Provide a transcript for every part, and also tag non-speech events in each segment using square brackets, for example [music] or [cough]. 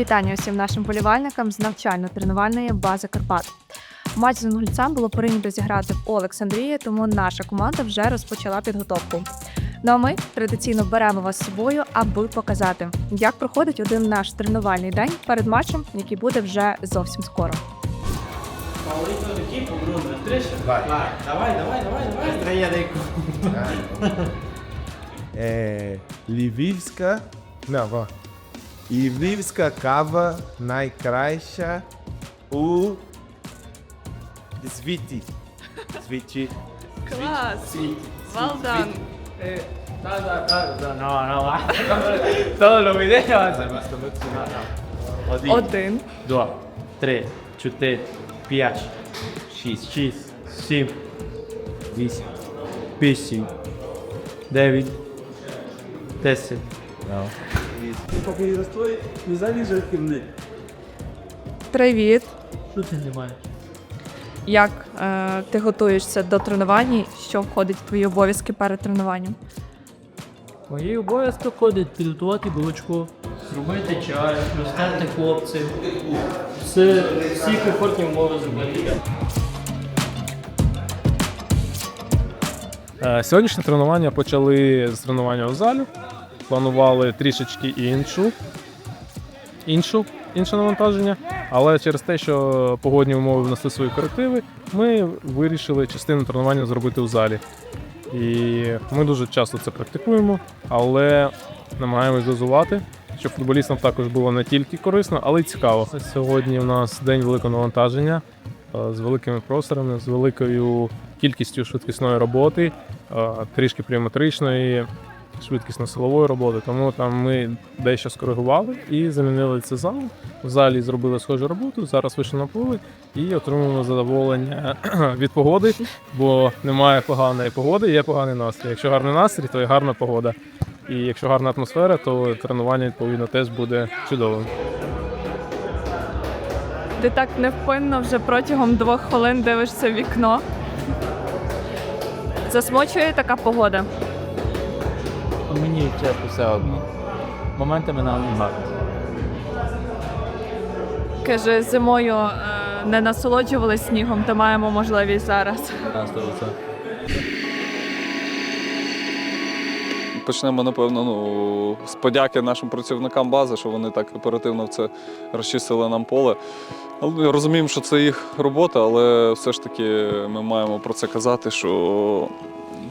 Вітання усім нашим болівальникам з навчально-тренувальної бази Карпат. Матч з інгульцем було прийнято зіграти в Олександрії, тому наша команда вже розпочала підготовку. Ну а ми традиційно беремо вас з собою, аби показати, як проходить один наш тренувальний день перед матчем, який буде вже зовсім скоро. Vai, давай, давай, давай, давай. Estreia daí. É, Lvivska. Não, ó. Lvivska kava najkrajsza u Sviti. Sviti. Клас! Well done! Eh, da, da, da, da, no, no, va. Todos los videos. No, no. Один, Один, два, три, чотири, п'ять, шість, шість, сім, вісім, вісім, дев'ять, десять. Поки застой, не залізе кімни. привіт! Що ти не маєш? Як е, ти готуєшся до тренування? Що входить в твої обов'язки перед тренуванням? Мої обов'язки входить підготувати булочку, зробити чай, розтерти хлопців. Все, всі комфортні умови зробити. Е, Сьогоднішнє тренування почали з тренування у залі. Планували трішечки іншу, іншу, інше навантаження, але через те, що погодні умови внесли свої корективи, ми вирішили частину тренування зробити у залі. І ми дуже часто це практикуємо, але намагаємось дозувати, щоб футболістам також було не тільки корисно, але й цікаво. Сьогодні у нас день великого навантаження е, з великими просторами, з великою кількістю швидкісної роботи, е, трішки пліометричної, швидкісно-силової роботи. Тому там ми дещо скоригували і замінили це зал. В залі зробили схожу роботу. Зараз вийшли на поле і отримуємо задоволення [clears throat] від погоди, бо немає поганої погоди, є поганий настрій. Якщо гарний настрій, то і гарна погода. І якщо гарна атмосфера, то тренування відповідно теж буде чудовим. Ти так невпинно вже протягом двох хвилин дивишся в вікно. Засмучує така погода. Мені чесно все одно. Моментами нам немає. Каже, зимою е, не насолоджувалися снігом, то маємо можливість зараз. Почнемо, напевно, ну, з подяки нашим працівникам бази, що вони так оперативно в це розчистили нам поле. Але Розуміємо, що це їх робота, але все ж таки ми маємо про це казати, що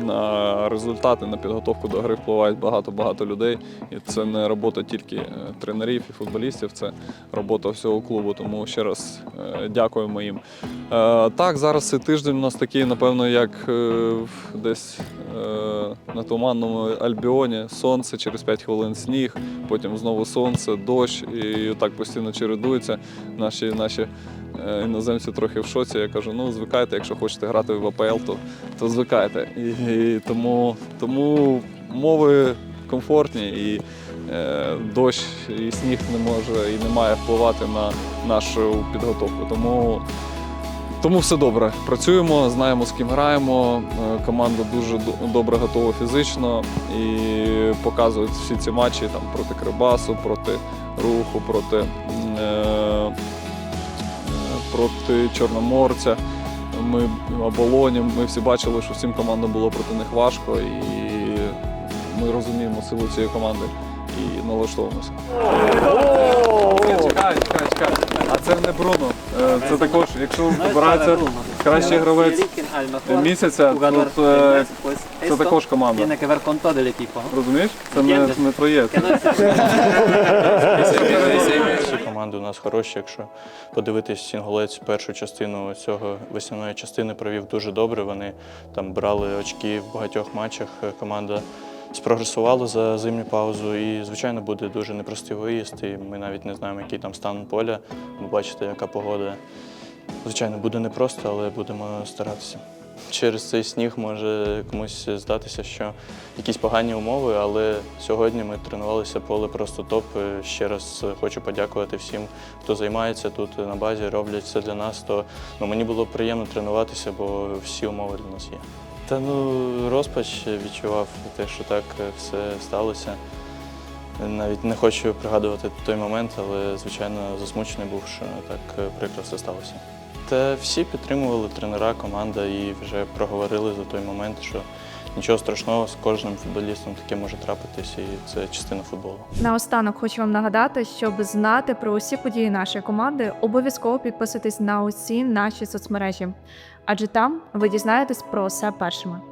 на результати, на підготовку до гри впливають багато-багато людей. І це не робота тільки е, тренерів і футболістів, це робота всього клубу. Тому ще раз е, дякуємо їм. Е, Так, зараз цей тиждень у нас такий, напевно, як десь на туманному Альбіоні. Сонце, через 5 хвилин сніг, потім знову сонце, дощ, і так постійно чередується. Наші, наші іноземці трохи в шоці. Я кажу, ну звикайте, якщо хочете грати в АПЛ, то, то звикайте. І, і тому, тому мови комфортні і е, дощ і сніг не може і не має впливати на нашу підготовку. Тому тому все добре. Працюємо, знаємо, з ким граємо. Е, Команда дуже добре готова фізично і показують всі ці матчі там, проти Кривбасу, проти Руху, проти, е, проти Чорноморця. Ми оболоні. Ми всі бачили, що всім командам було проти них важко, і ми розуміємо силу цієї команди і налаштовуємося. Чекай, чекай, чекай. А це не Бруно. Е, Це також, якщо вибирається кращий гравець місяця, то е, це також команда. Розумієш? Це не, не твоє. [laughs] Команди у нас хороші. Якщо подивитись, Сінголець першу частину цього весняної частини провів дуже добре. Вони там брали очки в багатьох матчах. Команда спрогресувала за зимню паузу і, звичайно, буде дуже непростий виїзд. І ми навіть не знаємо, який там стан поля. Ви бачите, яка погода. Звичайно, буде непросто, але будемо старатися. Через цей сніг може комусь здатися, що якісь погані умови, але сьогодні ми тренувалися поле просто топ. Ще раз хочу подякувати всім, хто займається тут на базі, роблять це для нас. То ну, мені було приємно тренуватися, бо всі умови для нас є. Та ну розпач відчував те, що так е, все сталося. Навіть не хочу пригадувати той момент, але звичайно засмучений був, що так е, прикро все сталося. Та всі підтримували тренера, команда і вже проговорили за той момент, що нічого страшного з кожним футболістом таке може трапитись, і це частина футболу. Наостанок хочу вам нагадати, щоб знати про усі події нашої команди, обов'язково підписуйтесь на усі наші соцмережі, адже там ви дізнаєтесь про все першими.